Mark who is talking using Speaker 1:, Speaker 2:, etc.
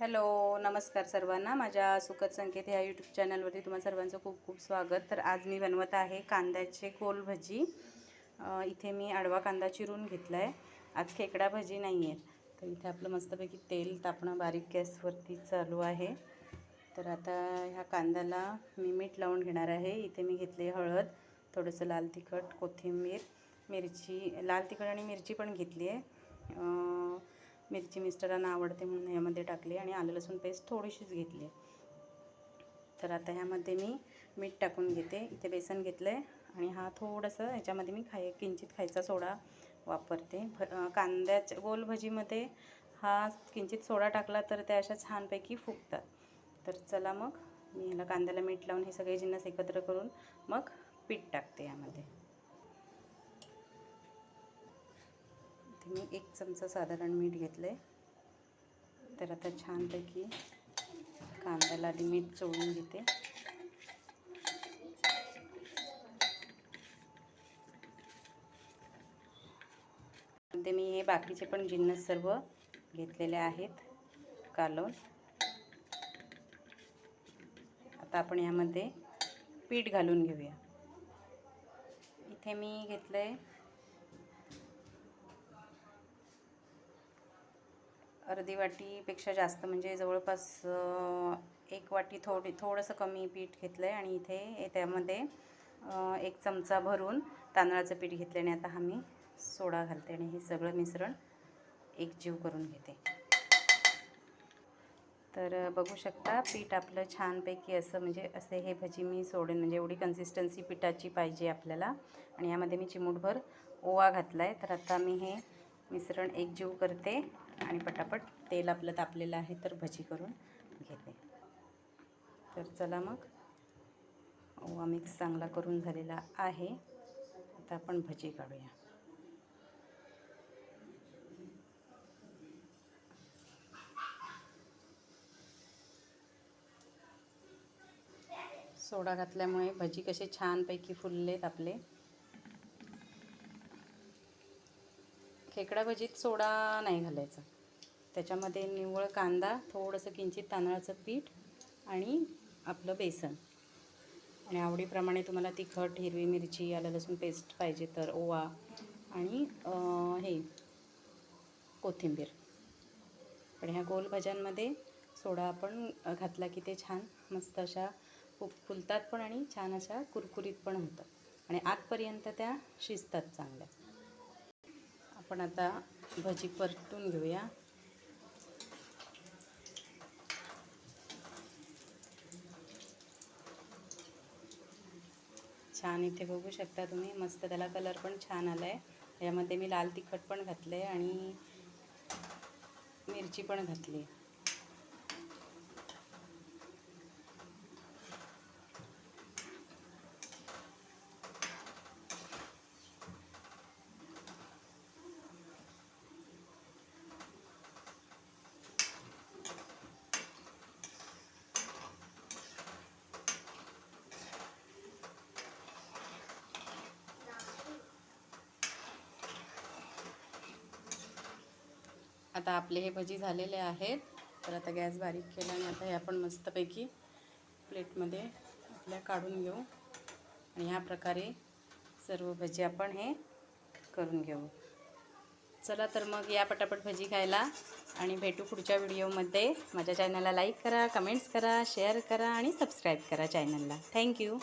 Speaker 1: Hello नमस्कार सर्वांना. माझ्या सुखद संकेत ह्या यूट्यूब चॅनलवरती तुम्हा सर्वांचं खूप खूप स्वागत. तर आज मी बनवत आहे कांद्याचे कोल भजी. इथे मी आडवा कांदा चिरून घेतला आहे आज खेकडा भजी नाही आहे तर इथे आपलं मस्तपैकी तेल तापणं बारीक गॅसवरती चालू आहे. तर आता ह्या कांद्याला मी मीठ लावून घेणार आहे. इथे मी घेतले हळद थोडंसं लाल तिखट कोथिंबीर मिरची लाल तिखट आणि मिरची पण घेतली आहे मिरची मिस्टरांना आवडते म्हणून यामध्ये टाकली आणि आलं लसूण पेस्ट थोडीशीच घेतली. तर आता ह्यामध्ये मी मीठ टाकून घेते. इथे बेसन घेतलं आहे आणि हा थोडंसं ह्याच्यामध्ये मी खाय किंचित खायचा सोडा वापरते. भ कांद्याच्या गोल भजीमध्ये हा किंचित सोडा टाकला तर त्या अशा छानपैकी फुगतात. तर चला मग मी ह्याला कांद्याला मीठ लावून हे सगळे जिन्नस एकत्र करून मग पीठ टाकते यामध्ये. मी एक चमचा साधारण मीठ घेतलं आहे तर आता छानपैकी कांद्याला आधी मीठ चोळून घेते. ते मी हे बाकीचे पण जिन्नस सर्व घेतलेले आहेत कालवून. आता आपण यामध्ये पीठ घालून घेऊया. इथे मी घेतलं आहे अर्धी वाटीपेक्षा जास्त म्हणजे जवळपास एक वाटी थोडी थोडंसं कमी पीठ घेतलं आहे आणि इथे त्यामध्ये एक चमचा भरून तांदळाचं पीठ घेतलं आणि आता हा मी सोडा घालते आणि हे सगळं मिश्रण एकजीव करून घेते. तर बघू शकता पीठ आपलं छानपैकी असं म्हणजे असे हे भजी मी सोडेन म्हणजे एवढी कन्सिस्टन्सी पिठाची पाहिजे आपल्याला. आणि यामध्ये मी चिमूटभर ओवा घातला आहे तर आता मी हे मिश्रण एकजीव करते. आणि पटापट तेल आपलं तापलेलं आहे तर भजी करून घेते. तर चला मग. ओवा मिक्स चांगला करून झालेला आहे. आता आपण भजी काढूया. सोडा घातल्यामुळे भजी कसे छानपैकी फुललेत आपले. खेकडा भजीत सोडा नाही घालायचा. त्याच्यामध्ये निव्वळ कांदा थोडंसं किंचित तांदळाचं पीठ आणि आपलं बेसन. आणि आवडीप्रमाणे तुम्हाला तिखट हिरवी मिरची आलं लसूण पेस्ट पाहिजे तर ओवा आणि हे कोथिंबीर. पण ह्या गोल भाज्यांमध्ये सोडा आपण घातला की ते छान मस्त अशा फु फुलतात पण आणि छान अशा कुरकुरीत पण होतात. आणि आतपर्यंत त्या शिजतात चांगल्या. आपण आता भजी परतून घेऊया. छान इथे बघू शकता तुम्ही. मस्त त्याला कलर पण छान आला आहे यामध्ये मी लाल तिखट पण घातलं आहे आणि मिरची पण घातली. आता आपले हे भजी झालेले आहेत. तर आता गॅस बारीक केला आणि आता हे आपण मस्तपैकी प्लेटमध्ये आपल्या काढून घेऊ. आणि ह्या प्रकारे सर्व भजी आपण हे करून घेऊ. चला तर मग या पटापट भजी खायला. आणि भेटू पुढच्या व्हिडिओमध्ये. माझ्या चॅनलला लाईक करा कमेंट्स करा शेअर करा आणि सबस्क्राईब करा चॅनलला. थँक्यू.